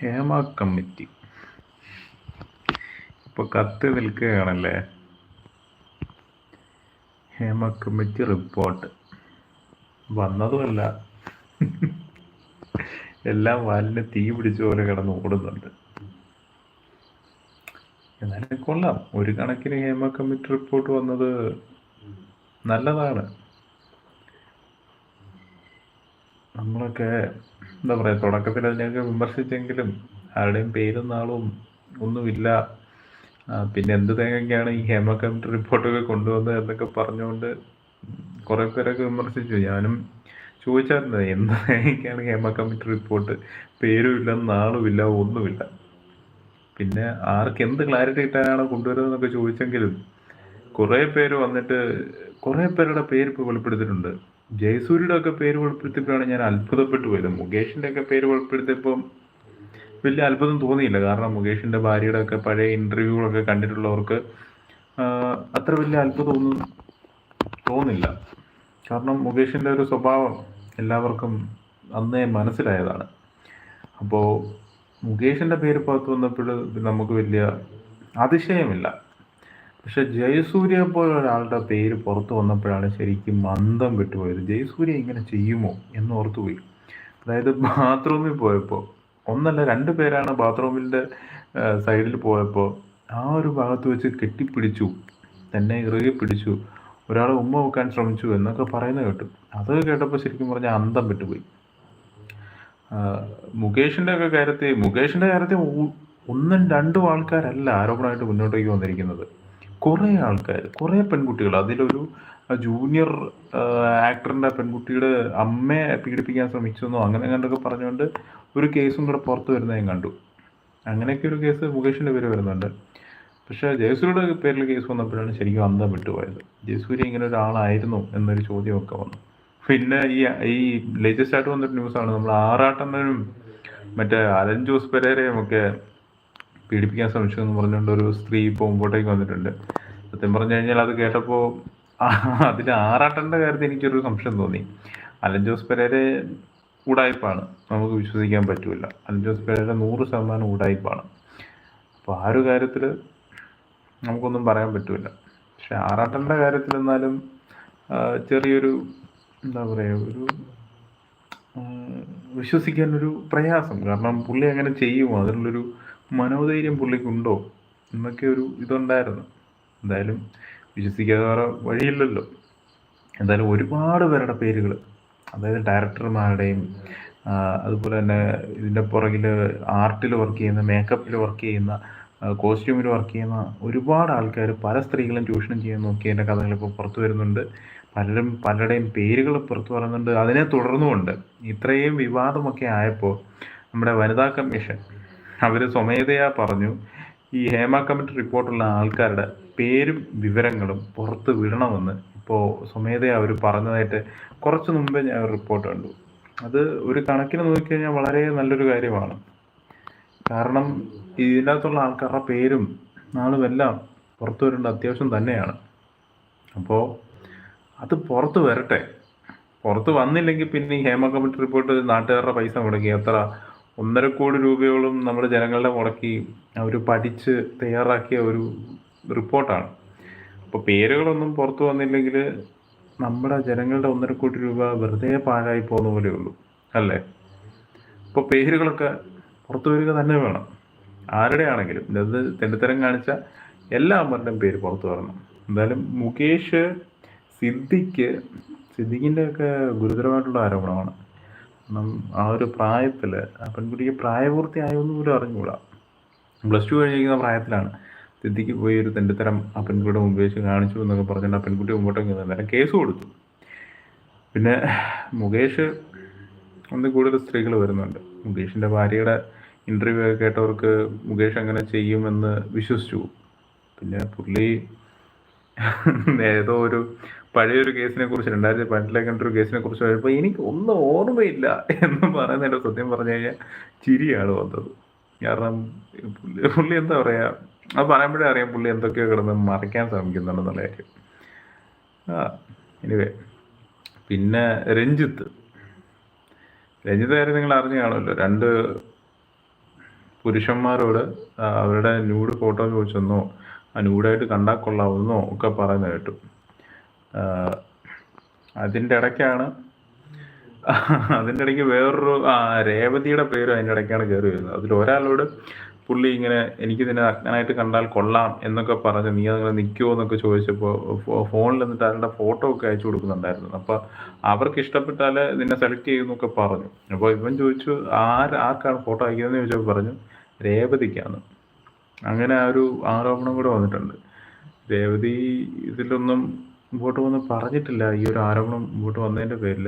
Hema committee. ഇപ്പൊ കത്ത് നിൽക്കുകയാണല്ലേ? Hema committee report. വന്നതുമല്ല. എല്ലാം വാലിന് തീ പിടിച്ച പോലെ കിടന്ന് ഓടുന്നുണ്ട്. എന്നാലും കൊള്ളാം. ഒരു കണക്കിന് ഹേമ കമ്മിറ്റി റിപ്പോർട്ട് വന്നത് നല്ലതാണ്. നമ്മളൊക്കെ എന്താ പറയാ തുടക്കത്തിൽ അതിനെയൊക്കെ വിമർശിച്ചെങ്കിലും ആരുടെയും പേരും നാളും ഒന്നുമില്ല. പിന്നെ എന്ത് തേങ്ങയൊക്കെയാണ് ഈ ഹേമ കമ്മിറ്റി റിപ്പോർട്ടൊക്കെ കൊണ്ടുവന്നത് എന്നൊക്കെ പറഞ്ഞുകൊണ്ട് കുറേ പേരൊക്കെ വിമർശിച്ചു. ഞാനും ചോദിച്ചായിരുന്നു എന്ത് തേങ്ങയൊക്കെയാണ് ഹേമ കമ്മിറ്റി റിപ്പോർട്ട്? പേരും ഇല്ല നാളും ഇല്ല ഒന്നുമില്ല. പിന്നെ ആർക്ക് എന്ത് ക്ലാരിറ്റി കിട്ടാനാണ് കൊണ്ടുവരുന്നതെന്നൊക്കെ ചോദിച്ചെങ്കിലും കുറെ പേര് വന്നിട്ട് കുറെ പേരുടെ പേര് ഇപ്പോൾ വെളിപ്പെടുത്തിയിട്ടുണ്ട്. ജയസൂര്യയുടെ ഒക്കെ പേര് വെളിപ്പെടുത്തിയപ്പോഴാണ് ഞാൻ അത്ഭുതപ്പെട്ടു പോയത്. മുകേഷിന്റെ ഒക്കെ പേര് വെളിപ്പെടുത്തിയപ്പോൾ വലിയ അത്ഭുതം തോന്നിയില്ല. കാരണം മുകേഷിന്റെ ഭാര്യയുടെ ഒക്കെ പഴയ ഇന്റർവ്യൂകളൊക്കെ കണ്ടിട്ടുള്ളവർക്ക് അത്ര വലിയ അത്ഭുതമൊന്നും തോന്നില്ല. കാരണം മുകേഷിന്റെ ഒരു സ്വഭാവം എല്ലാവർക്കും അന്നേ മനസ്സിലായതാണ്. അപ്പോൾ മുകേഷിന്റെ പേര് പുറത്ത് വന്നപ്പോൾ നമുക്ക് വലിയ അതിശയമില്ല. പക്ഷെ ജയസൂര്യ പോലെ ഒരാളുടെ പേര് പുറത്തു വന്നപ്പോഴാണ് ശരിക്കും മന്ദം വിട്ടുപോയത്. ജയസൂര്യ ഇങ്ങനെ ചെയ്യുമോ എന്ന് ഓർത്തുപോയി അതായത് ബാത്റൂമിൽ പോയപ്പോൾ ഒന്നല്ല രണ്ട് പേരാണ് ബാത്റൂമിന്റെ സൈഡിൽ പോയപ്പോൾ ആ ഒരു ഭാഗത്ത് വെച്ച് കെട്ടിപ്പിടിച്ചു തന്നെ ഇറുകെ പിടിച്ചു ഒരാൾ ഉമ്മ വെക്കാൻ ശ്രമിച്ചു എന്നൊക്കെ പറയുന്നത് കേട്ടു. അത് കേട്ടപ്പോൾ ശരിക്കും പറഞ്ഞാൽ അന്തം വിട്ടുപോയി. മുകേഷിന്റെ ഒക്കെ കാര്യത്തിൽ മുകേഷിന്റെ കാര്യത്തിൽ ഒന്നും രണ്ടും ആൾക്കാരല്ല ആരോപണമായിട്ട് മുന്നോട്ടേക്ക് വന്നിരിക്കുന്നത്. കുറേ ആൾക്കാർ കുറേ പെൺകുട്ടികൾ അതിലൊരു ജൂനിയർ ആക്ടറിന്റെ പെൺകുട്ടിയുടെ അമ്മയെ പീഡിപ്പിക്കാൻ ശ്രമിച്ചെന്നോ അങ്ങനെ കണ്ടൊക്കെ പറഞ്ഞുകൊണ്ട് ഒരു കേസും കൂടെ പുറത്തു വരുന്നത് കണ്ടു. അങ്ങനെയൊക്കെ ഒരു കേസ് മുകേഷിന്റെ പേര് വരുന്നുണ്ട്. പക്ഷേ ജയസൂര്യയുടെ പേരിൽ കേസ് വന്നപ്പോഴാണ് ശരിക്കും അന്തം വിട്ടുപോയത്. ജയസൂര്യ ഇങ്ങനെ ഒരാളായിരുന്നു എന്നൊരു ചോദ്യമൊക്കെ വന്നു. പിന്നെ ഈ ഈ ലേറ്റസ്റ്റ് ആയിട്ട് വന്നൊരു ന്യൂസാണ് നമ്മൾ ആറാട്ടണ്ണനും മറ്റേ അലൻ ജോസ് പെരേരയും ഒക്കെ പീഡിപ്പിക്കാൻ ശ്രമിച്ചു എന്ന് പറഞ്ഞുകൊണ്ട് ഒരു സ്ത്രീ ഇപ്പോൾ മുമ്പോട്ടേക്ക് വന്നിട്ടുണ്ട്. സത്യം പറഞ്ഞു കഴിഞ്ഞാൽ അത് കേട്ടപ്പോൾ അതിൽ ആറാട്ടന്റെ കാര്യത്തിൽ എനിക്കൊരു സംശയം തോന്നി. അലൻ ജോസ് പെരേരെ ഉടായ്പാണ്. നമുക്ക് വിശ്വസിക്കാൻ പറ്റൂല. അലൻ ജോസ് പെരേരെ നൂറ് ശതമാനം ഉടായ്പാണ്. അപ്പോൾ ആ ഒരു കാര്യത്തിൽ നമുക്കൊന്നും പറയാൻ പറ്റൂല. പക്ഷെ ആറാട്ടന്റെ കാര്യത്തിൽ എന്നാലും ചെറിയൊരു എന്താ പറയുക ഒരു വിശ്വസിക്കാൻ ഒരു പ്രയാസം. കാരണം പുള്ളി അങ്ങനെ ചെയ്യുമോ? അതിനുള്ളൊരു മനോധൈര്യം പുള്ളിക്കുണ്ടോ എന്നൊക്കെ ഒരു ഇതുണ്ടായിരുന്നു. എന്തായാലും വിശ്വസിക്കാതെ വേറെ വഴിയില്ലല്ലോ. എന്തായാലും ഒരുപാട് പേരുടെ പേരുകൾ അതായത് ഡയറക്ടർമാരുടെയും അതുപോലെ തന്നെ ഇതിന്റെ പുറകിൽ ആർട്ടിൽ വർക്ക് ചെയ്യുന്ന മേക്കപ്പിൽ വർക്ക് ചെയ്യുന്ന കോസ്റ്റ്യൂമിൽ വർക്ക് ചെയ്യുന്ന ഒരുപാട് ആൾക്കാർ പല സ്ത്രീകളും ചൂഷണം ചെയ്യുന്ന നോക്കിയതിന്റെ കഥകൾ ഇപ്പോൾ പുറത്തു വരുന്നുണ്ട്. പലരും പലരുടെയും പേരുകൾ പുറത്തു വരുന്നുണ്ട് അതിനെ തുടർന്നുകൊണ്ട് ഇത്രയും വിവാദമൊക്കെ ആയപ്പോൾ നമ്മുടെ വനിതാ കമ്മീഷൻ അവർ സ്വമേധയാ പറഞ്ഞു ഈ ഹേമ കമ്മിറ്റി റിപ്പോർട്ടുള്ള ആൾക്കാരുടെ പേരും വിവരങ്ങളും പുറത്ത് വിടണമെന്ന്. ഇപ്പോൾ സ്വമേധയാ അവർ പറഞ്ഞതായിട്ട് കുറച്ച് മുമ്പേ ഞാൻ റിപ്പോർട്ട് കണ്ടു. അത് ഒരു കണക്കിന് നോക്കിക്കഴിഞ്ഞാൽ വളരെ നല്ലൊരു കാര്യമാണ്. കാരണം ഇതിനകത്തുള്ള ആൾക്കാരുടെ പേരും നാളും എല്ലാം പുറത്തു വരേണ്ട അത്യാവശ്യം തന്നെയാണ്. അപ്പോൾ അത് പുറത്ത് വരട്ടെ. പുറത്ത് വന്നില്ലെങ്കിൽ പിന്നെ ഈ ഹേമ കമ്മിറ്റി റിപ്പോർട്ട് നാട്ടുകാരുടെ പൈസ മുടക്കി എത്ര ഒന്നര കോടി രൂപയോളം നമ്മുടെ ജനങ്ങളുടെ മുടക്കി അവർ പഠിച്ച് തയ്യാറാക്കിയ ഒരു റിപ്പോർട്ടാണ്. അപ്പോൾ പേരുകളൊന്നും പുറത്തു വന്നില്ലെങ്കിൽ നമ്മുടെ ജനങ്ങളുടെ ഒന്നര കോടി രൂപ വെറുതെ പാഴായി പോകുന്ന പോലെ ഉള്ളൂ അല്ലേ? ഇപ്പോൾ പേരുകളൊക്കെ പുറത്തു വരിക തന്നെ വേണം. ആരുടെ ആണെങ്കിലും ഇത് തെണ്ടിത്തരം കാണിച്ച എല്ലാവരുടെയും പേര് പുറത്തു വരണം. എന്തായാലും മുകേഷ് സിദ്ദിഖ് സിദ്ദിഖിന്റെ ഒക്കെ ഗുരുതരമായിട്ടുള്ള ആരോപണമാണ്. ആ ഒരു പ്രായത്തിൽ ആ പെൺകുട്ടിക്ക് പ്രായപൂർത്തിയായൊന്നും പോലും അറിഞ്ഞുകൂടാ. പ്ലസ് ടു കഴിഞ്ഞിരിക്കുന്ന പ്രായത്തിലാണ് സിദ്ധിക്ക് പോയി ഒരു തെണ്ടിത്തരം ആ പെൺകുട്ടിയുടെ മുമ്പ് വെച്ച് കാണിച്ചു എന്നൊക്കെ പറഞ്ഞാൽ ആ പെൺകുട്ടി മുമ്പോട്ടേക്ക് നേരം കേസ് കൊടുത്തു. പിന്നെ മുകേഷ് ഒന്ന് കൂടുതൽ സ്ത്രീകൾ വരുന്നുണ്ട്. മുകേഷിന്റെ ഭാര്യയുടെ ഇന്റർവ്യൂ ഒക്കെ കേട്ടവർക്ക് മുകേഷ് അങ്ങനെ ചെയ്യുമെന്ന് വിശ്വസിച്ചു. പിന്നെ പുള്ളി ഏതോ ഒരു പഴയൊരു കേസിനെ കുറിച്ച് രണ്ടായിരത്തി പതിനെട്ടിലെ കണ്ടൊരു കേസിനെ കുറിച്ച് പറയുമ്പോൾ എനിക്ക് ഒന്നും ഓർമ്മയില്ല എന്ന് പറയുന്നതിന്റെ സത്യം പറഞ്ഞു കഴിഞ്ഞാൽ ചിരിയാണ് വന്നത്. കാരണം പുള്ളി പുള്ളി എന്താ പറയാ അത് പറയുമ്പോഴേ അറിയാം പുള്ളി എന്തൊക്കെയോ കിടന്ന് മറയ്ക്കാൻ ശ്രമിക്കുന്നുണ്ടെന്നുള്ള കാര്യം. ആ എനിവേ പിന്നെ രഞ്ജിത്ത്. രഞ്ജിത്ത് കാര്യം നിങ്ങൾ അറിഞ്ഞു കാണുമല്ലോ. രണ്ട് പുരുഷന്മാരോട് അവരുടെ ന്യൂഡ് ഫോട്ടോ ചോദിച്ചെന്നോ ആ ന്യൂഡായിട്ട് കണ്ടാൽ കൊള്ളാവുന്നോ ഒക്കെ പറയുന്നത് കേട്ടു. അതിന്റെ ഇടയ്ക്കാണ്. അതിന്റെ ഇടയ്ക്ക് വേറൊരു രേവതിയുടെ പേര് അതിന്റെ ഇടയ്ക്കാണ് കയറി വരുന്നത്. അതിൽ ഒരാളോട് പുള്ളി ഇങ്ങനെ എനിക്ക് നിന്നെ അജ്ഞനായിട്ട് കണ്ടാൽ കൊള്ളാം എന്നൊക്കെ പറഞ്ഞ് നീ അങ്ങനെ നിൽക്കുമോ എന്നൊക്കെ ചോദിച്ചപ്പോൾ ഫോണിൽ നിന്നിട്ട് അയാളുടെ ഫോട്ടോ ഒക്കെ അയച്ചു കൊടുക്കുന്നുണ്ടായിരുന്നു. അപ്പോൾ അവർക്ക് ഇഷ്ടപ്പെട്ടാൽ നിന്നെ സെലക്ട് ചെയ്യുമെന്നൊക്കെ പറഞ്ഞു. അപ്പോൾ ഇവൻ ചോദിച്ചു ആര് ആർക്കാണ് ഫോട്ടോ അയക്കുന്നതെന്ന്? ചോദിച്ചപ്പോൾ പറഞ്ഞു രേവതിക്കാണ്. അങ്ങനെ ആ ഒരു ആരോപണം കൂടെ വന്നിട്ടുണ്ട്. രേവതി ഇതിലൊന്നും മുമ്പോട്ട് വന്ന് പറഞ്ഞിട്ടില്ല. ഈ ഒരു ആരോപണം മുമ്പോട്ട് വന്നതിന്റെ പേരിൽ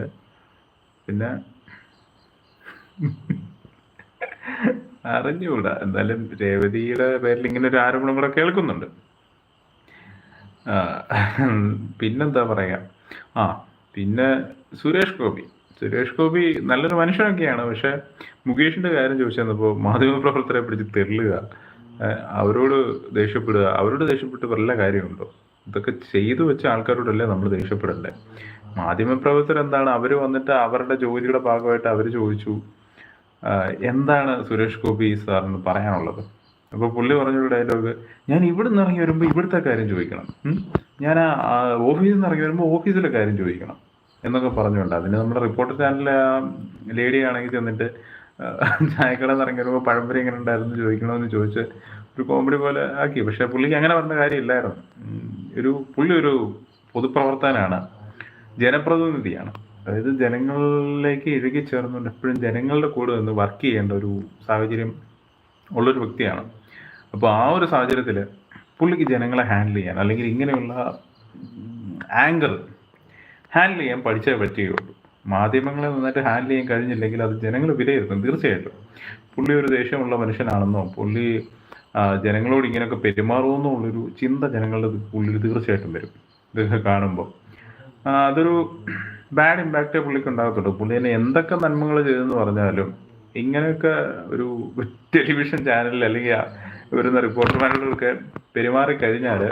പിന്നെ അറിഞ്ഞുകൂടാ. എന്തായാലും രേവതിയുടെ പേരിൽ ഇങ്ങനെ ഒരു ആരോപണം കൂടെ കേൾക്കുന്നുണ്ട്. പിന്നെന്താ പറയുക ആ പിന്നെ സുരേഷ് ഗോപി. സുരേഷ് ഗോപി നല്ലൊരു മനുഷ്യനൊക്കെയാണ്. പക്ഷെ മുകേഷിന്റെ കാര്യം ചോദിച്ചു വന്നപ്പോൾ മാധ്യമപ്രവർത്തകരെ പിടിച്ച് തെള്ളുക അവരോട് ദേഷ്യപ്പെടുക. അവരോട് ദേഷ്യപ്പെട്ട് വല്ല കാര്യമുണ്ടോ? ഇതൊക്കെ ചെയ്തു വെച്ച ആൾക്കാരോടല്ലേ നമ്മൾ ദേഷ്യപ്പെടണ്ടേ? മാധ്യമപ്രവർത്തകർ എന്താണ്? അവർ വന്നിട്ട് അവരുടെ ജോലിയുടെ ഭാഗമായിട്ട് അവർ ചോദിച്ചു. എന്താണ് സുരേഷ് ഗോപി സാറിന് പറയാനുള്ളത്? അപ്പോൾ പുള്ളി പറഞ്ഞൊരു ഡയലോഗ് ഞാൻ ഇവിടെ നിന്ന് ഇറങ്ങി വരുമ്പോൾ ഇവിടുത്തെ കാര്യം ചോദിക്കണം? ഞാൻ ഓഫീസിൽ നിന്ന് ഇറങ്ങി വരുമ്പോൾ ഓഫീസിലെ കാര്യം ചോദിക്കണം. എന്നൊക്കെ പറഞ്ഞുകൊണ്ട് അതിന് നമ്മുടെ റിപ്പോർട്ടർ ചാനലിലെ ലേഡി ആണെങ്കിൽ ചെന്നിട്ട് ചായക്കട ഇറങ്ങി വരുമ്പോൾ പഴംപൊരി എങ്ങനെ ഉണ്ടായിരുന്നു ചോദിക്കണമെന്ന് ചോദിച്ച് ഒരു കോമഡി പോലെ ആക്കി. പക്ഷെ പുള്ളിക്ക് അങ്ങനെ പറഞ്ഞ കാര്യമില്ലായിരുന്നു. ഒരു പുള്ളി ഒരു പൊതുപ്രവർത്തകനാണ്. ജനപ്രതിനിധിയാണ്. അതായത് ജനങ്ങളിലേക്ക് ഇഴുകി ചേർന്നുകൊണ്ട് എപ്പോഴും ജനങ്ങളുടെ കൂടെ നിന്ന് വർക്ക് ചെയ്യേണ്ട ഒരു സാഹചര്യം ഉള്ളൊരു വ്യക്തിയാണ്. അപ്പോൾ ആ ഒരു സാഹചര്യത്തിൽ പുള്ളിക്ക് ജനങ്ങളെ ഹാൻഡിൽ ചെയ്യാൻ അല്ലെങ്കിൽ ഇങ്ങനെയുള്ള ആങ്കർ ഹാൻഡിൽ ചെയ്യാൻ പഠിച്ചേ പറ്റുകയുള്ളൂ. മാധ്യമങ്ങളെ നന്നായിട്ട് ഹാൻഡിൽ ചെയ്യാൻ കഴിഞ്ഞില്ലെങ്കിൽ അത് ജനങ്ങൾ വിലയിരുത്തും. തീർച്ചയായിട്ടും. പുള്ളി ഒരു ദേഷ്യമുള്ള മനുഷ്യനാണെന്നോ പുള്ളി ജനങ്ങളോട് ഇങ്ങനെയൊക്കെ പെരുമാറുമോ എന്നുള്ളൊരു ചിന്ത ജനങ്ങളുടെ ഉള്ളിൽ തീർച്ചയായിട്ടും വരും. ഇതൊക്കെ കാണുമ്പോൾ അതൊരു ബാഡ് ഇമ്പാക്റ്റേ പുള്ളിക്ക് ഉണ്ടാകത്തുള്ളൂ. പുള്ളി തന്നെ എന്തൊക്കെ നന്മകൾ ചെയ്തെന്ന് പറഞ്ഞാലും ഇങ്ങനെയൊക്കെ ഒരു ടെലിവിഷൻ ചാനലിൽ അല്ലെങ്കിൽ വരുന്ന റിപ്പോർട്ടർമാരോടൊക്കെ പെരുമാറി കഴിഞ്ഞാൽ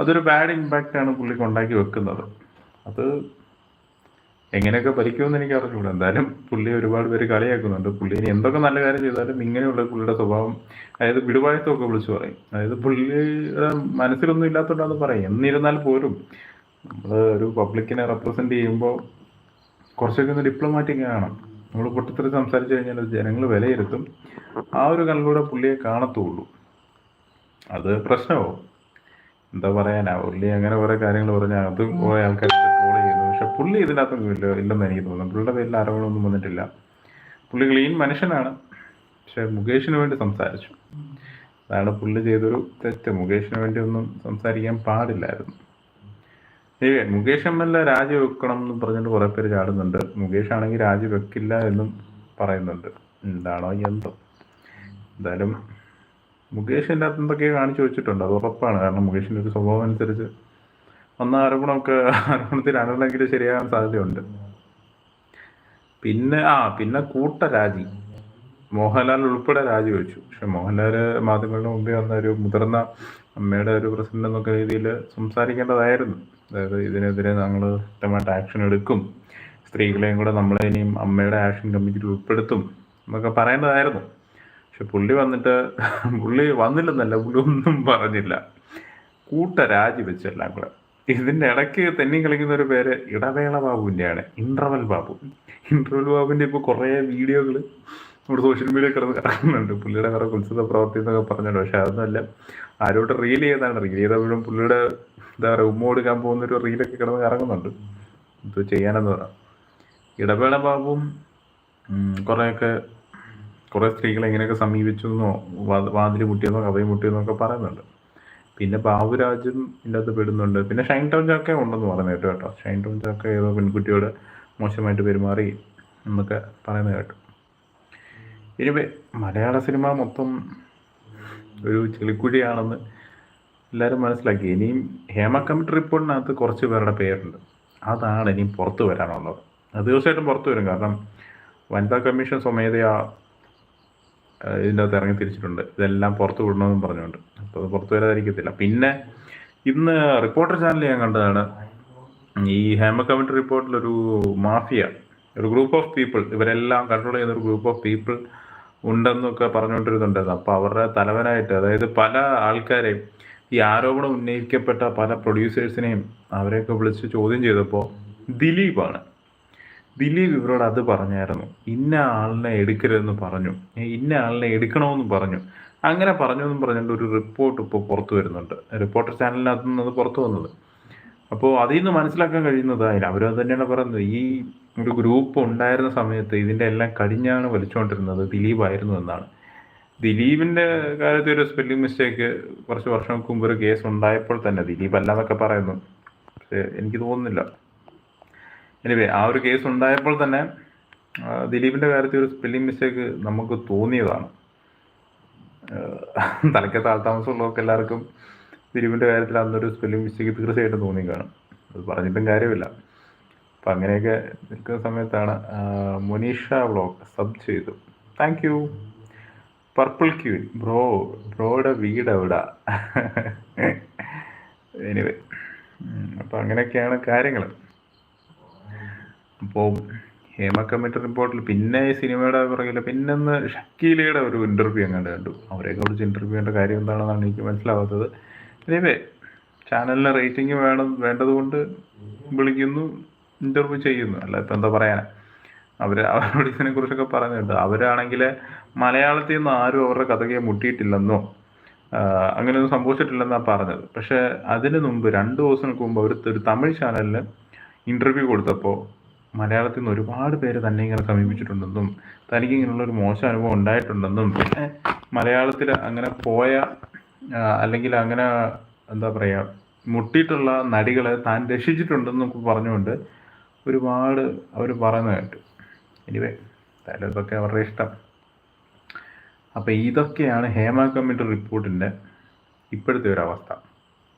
അതൊരു ബാഡ് ഇമ്പാക്റ്റ് ആണ് പുള്ളിക്ക് ഉണ്ടാക്കി വെക്കുന്നത്. അത് എങ്ങനെയൊക്കെ ഭരിക്കുമെന്ന് എനിക്ക് അറിഞ്ഞുകൂടാ. എന്തായാലും പുള്ളി ഒരുപാട് പേര് കളിയാക്കുന്നുണ്ട്. പുള്ളി ഇനി എന്തൊക്കെ നല്ല കാര്യം ചെയ്താലും ഇങ്ങനെയുള്ള പുള്ളിയുടെ സ്വഭാവം അതായത് വിടുവായത്വമൊക്കെ വിളിച്ചു പറയും. അതായത് പുള്ളിയുടെ മനസ്സിലൊന്നും ഇല്ലാത്തതുകൊണ്ടാന്ന് പറയും എന്നിരുന്നാൽ പോലും നമ്മൾ ഒരു പബ്ലിക്കിനെ റെപ്രസെന്റ് ചെയ്യുമ്പോൾ കുറച്ചൊക്കെ ഒന്ന് ഡിപ്ലോമാറ്റിക് ആണ് നമ്മൾ പൊട്ടിത്തെറി സംസാരിച്ചു കഴിഞ്ഞാൽ ജനങ്ങൾ വിലയിരുത്തും. ആ ഒരു കണ്ണിലൂടെ പുള്ളിയെ കാണത്തുള്ളൂ. അത് പ്രശ്നമോ എന്താ പറയാനാ പുള്ളി അങ്ങനെ കുറെ കാര്യങ്ങൾ പറഞ്ഞാൽ അത് കുറെ ആൾക്കാർ പക്ഷെ പുള്ളി ഇതിനകത്തൊന്നും ഇല്ല ഇല്ലെന്ന് എനിക്ക് തോന്നുന്നു. പുള്ളിയുടെ പേരിൽ ആരോപണമൊന്നും വന്നിട്ടില്ല. പുള്ളി ക്ലീൻ മനുഷ്യനാണ്. പക്ഷെ മുകേഷിന് വേണ്ടി സംസാരിച്ചു. അതാണ് പുള്ളി ചെയ്തൊരു തെറ്റ്. മുകേഷിന് വേണ്ടി ഒന്നും സംസാരിക്കാൻ പാടില്ലായിരുന്നു. മുകേഷ് എം എൽ എ രാജിവെക്കണം എന്ന് പറഞ്ഞിട്ട് കുറെ പേര് ചാടുന്നുണ്ട്. മുകേഷ് ആണെങ്കിൽ രാജിവെക്കില്ല എന്നും പറയുന്നുണ്ട്. എന്താണോ എന്തോ. എന്തായാലും മുകേഷിന്റെ അകത്ത് എന്തൊക്കെയോ കാണിച്ചു വെച്ചിട്ടുണ്ട്. അത് ഉറപ്പാണ്. കാരണം മുകേഷിന്റെ ഒരു സ്വഭാവം അനുസരിച്ച് വന്ന ആരോപണത്തിൽ അനല്ലെങ്കിൽ ശരിയാകാൻ സാധ്യതയുണ്ട്. പിന്നെ ആ പിന്നെ കൂട്ട രാജി മോഹൻലാൽ ഉൾപ്പെടെ രാജിവെച്ചു പക്ഷെ മോഹൻലാൽ മാധ്യമങ്ങളുടെ മുമ്പിൽ വന്ന ഒരു മുതിർന്ന അമ്മയുടെ ഒരു പ്രസിഡന്റ് എന്നൊക്കെ രീതിയിൽ സംസാരിക്കേണ്ടതായിരുന്നു. അതായത് ഇതിനെതിരെ ഞങ്ങൾ വ്യക്തമായിട്ട് ആക്ഷൻ എടുക്കും. സ്ത്രീകളെയും കൂടെ നമ്മളെ ഇനിയും അമ്മയുടെ ആക്ഷൻ കമ്മിറ്റിയിൽ ഉൾപ്പെടുത്തും എന്നൊക്കെ പറയേണ്ടതായിരുന്നു പക്ഷെ പുള്ളി വന്നിട്ട് പുള്ളി വന്നില്ലെന്നല്ല പുള്ളി ഒന്നും പറഞ്ഞില്ല. കൂട്ട രാജി വെച്ചെല്ലാം കൂടെ. ഇതിന്റെ ഇടയ്ക്ക് തെന്നി കളിക്കുന്ന ഒരു പേര് ഇടവേള ബാബുവിന്റെയാണ് ഇന്റർവൽ ബാബു. ഇന്റർവൽ ബാബുവിന്റെ ഇപ്പോൾ കുറേ വീഡിയോകൾ നമ്മുടെ സോഷ്യൽ മീഡിയ കിടന്ന് കിടക്കുന്നുണ്ട്. പുള്ളിയുടെ വേറെ കുത്സിത പ്രവർത്തി എന്നൊക്കെ പറഞ്ഞിട്ടുണ്ട്. പക്ഷെ അതൊന്നുമല്ല. ആരോട്ട് റീൽ ചെയ്താണ് റീൽ ചെയ്തപ്പോഴും പുള്ളിയുടെ എന്താ പറയുക ഉമ്മ കൊടുക്കാൻ പോകുന്ന ഒരു റീലൊക്കെ കിടന്ന് കറങ്ങുന്നുണ്ട്. ഇത് ചെയ്യാനെന്ന് പറയാം ഇടവേള ബാബുവും കുറേയൊക്കെ കുറേ സ്ത്രീകളെ എങ്ങനെയൊക്കെ സമീപിച്ചു എന്നോ വാതിൽ മുട്ടിയെന്നോ കഥയും മുട്ടിയെന്നോ ഒക്കെ പറയുന്നുണ്ട്. പിന്നെ ബാബുരാജും ഇതിന്റെ അകത്ത് പെടുന്നുണ്ട്. പിന്നെ ഷൈൻ ടൗൺ ചാക്ക ഉണ്ടെന്ന് പറഞ്ഞു കേട്ടോ കേട്ടോ. ഷൈൻ ടൗൺ ചാക്ക ഏതോ പെൺകുട്ടിയോട് മോശമായിട്ട് പെരുമാറി എന്നൊക്കെ പറയുന്നത് കേട്ടു. ഇനി മലയാള സിനിമ മൊത്തം ഒരു ചെളിക്കുഴിയാണെന്ന് എല്ലാവരും മനസ്സിലാക്കി. ഇനിയും ഹേമ കമ്മിറ്റി റിപ്പോർട്ടിനകത്ത് കുറച്ച് പേരുടെ പേരുണ്ട്. അതാണ് ഇനിയും പുറത്ത് വരാനുള്ളത്. അത് തീർച്ചയായിട്ടും പുറത്ത് വരും. കാരണം വനിതാ കമ്മീഷൻ സ്വമേധയാ അകത്ത് ഇറങ്ങി തിരിച്ചിട്ടുണ്ട്. ഇതെല്ലാം പുറത്തു വിടണമെന്നും പറഞ്ഞുകൊണ്ട്. അപ്പോൾ അത് പുറത്തു വരാതിരിക്കത്തില്ല. പിന്നെ ഇന്ന് റിപ്പോർട്ടർ ചാനൽ ഞാൻ കണ്ടതാണ്. ഈ ഹേമ കമ്മിറ്റി റിപ്പോർട്ടിൽ ഒരു മാഫിയ ഒരു ഗ്രൂപ്പ് ഓഫ് പീപ്പിൾ ഇവരെല്ലാം കൺട്രോൾ ചെയ്യുന്ന ഒരു ഗ്രൂപ്പ് ഓഫ് പീപ്പിൾ ഉണ്ടെന്നൊക്കെ പറഞ്ഞുകൊണ്ടിരുന്നുണ്ടായിരുന്നു. അപ്പോൾ അവരുടെ തലവനായിട്ട് അതായത് പല ആൾക്കാരെയും ഈ ആരോപണം ഉന്നയിക്കപ്പെട്ട പല പ്രൊഡ്യൂസേഴ്സിനെയും അവരെയൊക്കെ വിളിച്ച് ചോദ്യം ചെയ്തപ്പോൾ ദിലീപാണ്. ദിലീപ് ഇവരോട് അത് പറഞ്ഞായിരുന്നു. ഇന്ന ആളിനെ എടുക്കരുതെന്ന് പറഞ്ഞു. ഇന്ന ആളിനെ എടുക്കണമെന്ന് പറഞ്ഞു. അങ്ങനെ പറഞ്ഞു എന്നും പറഞ്ഞുകൊണ്ട് ഒരു റിപ്പോർട്ട് ഇപ്പോൾ പുറത്തു വരുന്നുണ്ട്. റിപ്പോർട്ടർ ചാനലിനകത്ത് നിന്ന് അത് പുറത്തു വന്നത്. അപ്പോൾ അതിൽ നിന്ന് മനസ്സിലാക്കാൻ കഴിയുന്നത് അതിന് അവരത് തന്നെയാണ് പറയുന്നത്. ഈ ഒരു ഗ്രൂപ്പ് ഉണ്ടായിരുന്ന സമയത്ത് ഇതിന്റെ എല്ലാം കടിഞ്ഞാണ് വലിച്ചുകൊണ്ടിരുന്നത് ദിലീപ് ആയിരുന്നു എന്നാണ്. ദിലീപിന്റെ കാര്യത്തിൽ ഒരു സ്പെല്ലിംഗ് മിസ്റ്റേക്ക് കുറച്ച് വർഷങ്ങൾക്ക് മുമ്പ് ഒരു കേസ് ഉണ്ടായപ്പോൾ തന്നെ ദിലീപ് അല്ല എന്നൊക്കെ പറയുന്നു. പക്ഷേ എനിക്ക് തോന്നുന്നില്ല. എനിവേ ആ ഒരു കേസ് ഉണ്ടായപ്പോൾ തന്നെ ദിലീപിന്റെ കാര്യത്തിൽ ഒരു സ്പെല്ലിംഗ് മിസ്റ്റേക്ക് നമുക്ക് തോന്നിയതാണ്. തലയ്ക്ക് താഴ്ത്താമസമുള്ളവർക്ക് എല്ലാവർക്കും ദിലീപിന്റെ കാര്യത്തിൽ അന്നൊരു സ്പെല്ലിംഗ് മിസ്റ്റേക്ക് തീർച്ചയായിട്ടും തോന്നി കാണും. അത് പറഞ്ഞിട്ടും കാര്യമില്ല. അപ്പം അങ്ങനെയൊക്കെ നിൽക്കുന്ന സമയത്താണ് മുനീഷ വ്ളോഗ് സബ് ചെയ്തു. Thank you purple queen bro ബ്രോയുടെ വീട് എവിടാ? എനിവേ അപ്പം അങ്ങനെയൊക്കെയാണ് കാര്യങ്ങൾ അപ്പോൾ ഹേമ കമ്മിറ്റി റിപ്പോർട്ടിൽ പിന്നെ ഈ സിനിമയുടെ പുറകിൽ പിന്നെ ഒന്ന് ഷക്കീലയുടെ ഒരു ഇന്റർവ്യൂ അങ്ങോട്ട് കണ്ടു. അവരെയൊക്കെ കുറിച്ച് ഇന്റർവ്യൂ ചെയ്യേണ്ട കാര്യം എന്താണെന്നാണ് എനിക്ക് മനസ്സിലാവാത്തത്. എനിവേ ചാനലിന് റേറ്റിംഗ് വേണം വേണ്ടതുകൊണ്ട് വിളിക്കുന്നു ഇന്റർവ്യൂ ചെയ്യുന്നു. അല്ല ഇപ്പം എന്താ പറയാനാ? അവർ അവരോട് ഇതിനെ കുറിച്ചൊക്കെ പറയുന്നുണ്ട് അവരാണെങ്കിൽ മലയാളത്തിൽ നിന്ന് ആരും അവരുടെ കഥകയെ മുട്ടിയിട്ടില്ലെന്നോ അങ്ങനെയൊന്നും സംഭവിച്ചിട്ടില്ലെന്നാണ് പറഞ്ഞത്. പക്ഷേ അതിന് മുമ്പ് രണ്ട് ദിവസങ്ങൾക്ക് മുമ്പ് അവർ ഒരു തമിഴ് ചാനലിൽ ഇന്റർവ്യൂ കൊടുത്തപ്പോൾ മലയാളത്തിൽ നിന്ന് ഒരുപാട് പേര് തന്നെ ഇങ്ങനെ സമീപിച്ചിട്ടുണ്ടെന്നും തനിക്ക് ഇങ്ങനെയുള്ള ഒരു മോശം അനുഭവം ഉണ്ടായിട്ടുണ്ടെന്നും പിന്നെ മലയാളത്തിൽ അങ്ങനെ പോയ അല്ലെങ്കിൽ അങ്ങനെ എന്താ പറയുക മുട്ടിയിട്ടുള്ള നടികളെ താൻ രക്ഷിച്ചിട്ടുണ്ടെന്നും പറഞ്ഞുകൊണ്ട് ഒരുപാട് അവർ പറയുന്നത് കേട്ടു. എനിവേ എന്തായാലും ഇതൊക്കെ അവരുടെ ഇഷ്ടം. അപ്പം ഇതൊക്കെയാണ് ഹേമ കമ്മിറ്റി റിപ്പോർട്ടിന്റെ ഇപ്പോഴത്തെ ഒരു അവസ്ഥ.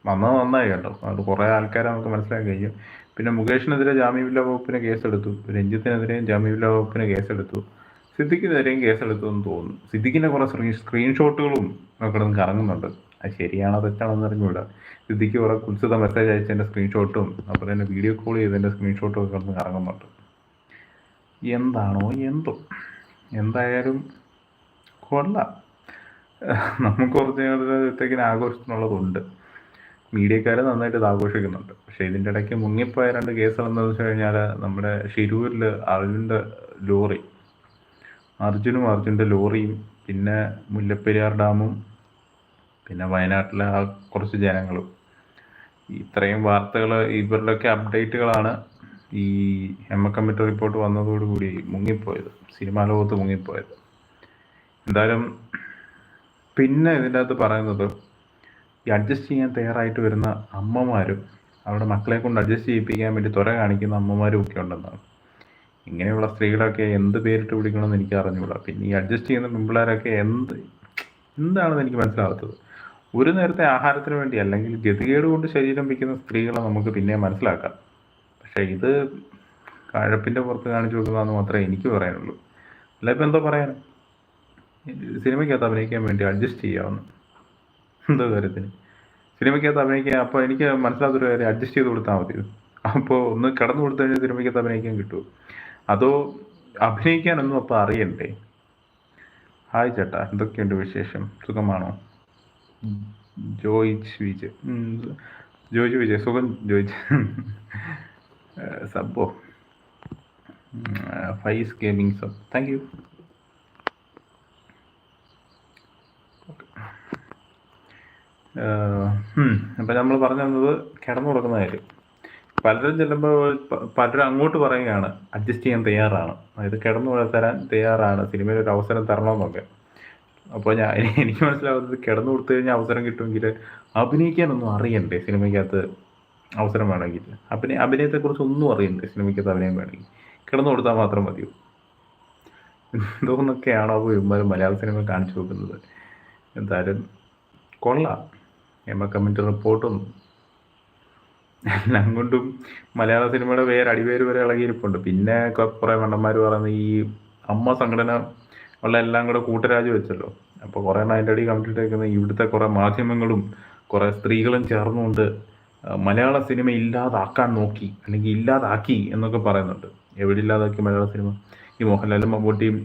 വന്നത് നന്നായി കേട്ടോ അത് കുറേ ആൾക്കാരെ നമുക്ക് മനസ്സിലാക്കി കഴിയും. പിന്നെ മുകേഷിനെതിരെ ജാമ്യമില്ലാ വകുപ്പിന് കേസെടുത്തു. രഞ്ജിത്തിനെതിരെയും ജാമ്യമില്ലാ വകുപ്പിന് കേസെടുത്തു. സിദ്ദിഖിനെതിരെയും കേസെടുത്തു എന്ന് തോന്നുന്നു. സിദ്ദിഖിന്റെ കുറേ സ്ക്രീൻ സ്ക്രീൻഷോട്ടുകളും ഒക്കെ കിടന്ന് കറങ്ങുന്നുണ്ട്. അത് ശരിയാണോ തെറ്റാണോ എന്ന് അറിഞ്ഞൂടാ സിദ്ദിഖ് കുറെ കുത്സിത മെസ്സേജ് അയച്ചതിന്റെ സ്ക്രീൻഷോട്ടും അതുപോലെ തന്നെ വീഡിയോ കോൾ ചെയ്തതിന്റെ സ്ക്രീൻഷോട്ടും ഒക്കെ കിടന്ന് കറങ്ങുന്നുണ്ട്. എന്താണോ എന്തോ. എന്തായാലും കൊള്ളാം. നമുക്ക് കുറച്ച് നേരത്തേക്കിന് ആഘോഷത്തിനുള്ളതുണ്ട് മീഡിയക്കാർ നന്നായിട്ട് ഇത് ആഘോഷിക്കുന്നുണ്ട്. പക്ഷേ ഇതിന്റെ ഇടയ്ക്ക് മുങ്ങിപ്പോയ രണ്ട് കേസുകൾ എന്താണെന്ന് വെച്ച് കഴിഞ്ഞാൽ നമ്മുടെ ഷിരൂരിൽ അർജുന്റെ ലോറി അർജുനും അർജുന്റെ ലോറിയും പിന്നെ മുല്ലപ്പെരിയാർ ഡാമും പിന്നെ വയനാട്ടിലെ ആ കുറച്ച് ജനങ്ങളും. ഇത്രയും വാർത്തകൾ ഇവരുടെയൊക്കെ അപ്ഡേറ്റുകളാണ് ഈ എം എ കമ്മിറ്റി റിപ്പോർട്ട് വന്നതോടുകൂടി മുങ്ങിപ്പോയത് സിനിമാ ലോകത്ത് മുങ്ങിപ്പോയത്. എന്തായാലും പിന്നെ ഇതിന്റെ അകത്ത് പറയുന്നത് ഈ അഡ്ജസ്റ്റ് ചെയ്യാൻ തയ്യാറായിട്ട് വരുന്ന അമ്മമാരും അവരുടെ മക്കളെ കൊണ്ട് അഡ്ജസ്റ്റ് ചെയ്യിപ്പിക്കാൻ വേണ്ടി ത്വര കാണിക്കുന്ന അമ്മമാരും ഒക്കെ ഉണ്ടെന്നാണ്. ഇങ്ങനെയുള്ള സ്ത്രീകളൊക്കെ എന്ത് പേരിട്ട് വിളിക്കണമെന്ന് എനിക്ക് അറിഞ്ഞുകൂടാ. പിന്നെ ഈ അഡ്ജസ്റ്റ് ചെയ്യുന്ന പെൺപിള്ളേരൊക്കെ എന്ത് എന്താണെന്ന് എനിക്ക് മനസ്സിലാവാത്തത്. ഒരു നേരത്തെ ആഹാരത്തിന് വേണ്ടി അല്ലെങ്കിൽ ഗതികേട് കൊണ്ട് ശരീരം വയ്ക്കുന്ന സ്ത്രീകളെ നമുക്ക് പിന്നെ മനസ്സിലാക്കാം. പക്ഷേ ഇത് കഴപ്പിന്റെ പുറത്ത് കാണിച്ചു കൊടുക്കുന്നതെന്ന് മാത്രമേ എനിക്ക് പറയാനുള്ളൂ. അല്ല ഇപ്പം എന്തോ പറയാൻ സിനിമയ്ക്കകത്ത് അഭിനയിക്കാൻ വേണ്ടി അഡ്ജസ്റ്റ് ചെയ്യാവുന്നു എന്തോ കാര്യത്തിന് സിനിമയ്ക്കകത്ത് അഭിനയിക്കാൻ അപ്പോൾ എനിക്ക് മനസ്സിലാത്തൊരു കാര്യം അഡ്ജസ്റ്റ് ചെയ്ത് കൊടുത്താൽ മതി. അപ്പോൾ ഒന്ന് കടന്നു കൊടുത്തു കഴിഞ്ഞാൽ സിനിമയ്ക്കകത്ത് അഭിനയിക്കാൻ കിട്ടുമോ അതോ അഭിനയിക്കാനൊന്നും അപ്പോൾ അറിയണ്ടേ? ഹായ് ചേട്ടാ എന്തൊക്കെയുണ്ട് വിശേഷം? സുഖമാണോ? ജോയിച്ച് വിജയ്. ഉം, ജോയിച്ച് വിജയ് സുഖം ജോയിച്ച് സബ്ബോ. Faiz gaming sub. Thank you. അപ്പം നമ്മൾ പറഞ്ഞു തന്നത് കിടന്നു കൊടുക്കുന്ന കാര്യം. പലരും ചെല്ലുമ്പോൾ പലരും അങ്ങോട്ട് പറയുകയാണ് അഡ്ജസ്റ്റ് ചെയ്യാൻ തയ്യാറാണ്. അതായത് കിടന്നു തരാൻ തയ്യാറാണ്. സിനിമയിൽ ഒരു അവസരം തരണമെന്നൊക്കെ. അപ്പോൾ ഞാൻ എനിക്ക് മനസ്സിലാവുന്നത് കിടന്നു കൊടുത്തു കഴിഞ്ഞാൽ അവസരം കിട്ടുമെങ്കിൽ അഭിനയിക്കാനൊന്നും അറിയണ്ടേ സിനിമയ്ക്കകത്ത് അവസരം വേണമെങ്കിൽ. അഭിനയ അഭിനയത്തെക്കുറിച്ച് ഒന്നും അറിയണ്ടേ സിനിമയ്ക്കകത്ത് അഭിനയം വേണമെങ്കിൽ. കിടന്നു കൊടുത്താൽ മാത്രം മതിയോ? എന്തോന്നൊക്കെയാണോ ഇവന്മാർ മലയാള സിനിമ കാണിച്ചു വെക്കുന്നത് എന്തായാലും കൊള്ളാം. എ കമ്മിറ്റി റിപ്പോർട്ടും എല്ലാം കൊണ്ടും മലയാള സിനിമയുടെ പേര് അടിപേര് വരെ ഇളകിയിരിപ്പുണ്ട്. പിന്നെ കുറെ മണ്ടന്മാർ പറയുന്ന ഈ അമ്മ സംഘടന ഉള്ള എല്ലാം കൂടെ കൂട്ടരാജ് വെച്ചല്ലോ. അപ്പോൾ കുറേ അതിന്റെ അടി കമ്മിറ്റിട്ടേക്കുന്ന ഇവിടുത്തെ കുറേ മാധ്യമങ്ങളും കുറേ സ്ത്രീകളും ചേർന്നുകൊണ്ട് മലയാള സിനിമ ഇല്ലാതാക്കാൻ നോക്കി അല്ലെങ്കിൽ ഇല്ലാതാക്കി എന്നൊക്കെ പറയുന്നുണ്ട്. എവിടെ ഇല്ലാതാക്കി മലയാള സിനിമ? ഈ മോഹൻലാലും മമ്മൂട്ടിയും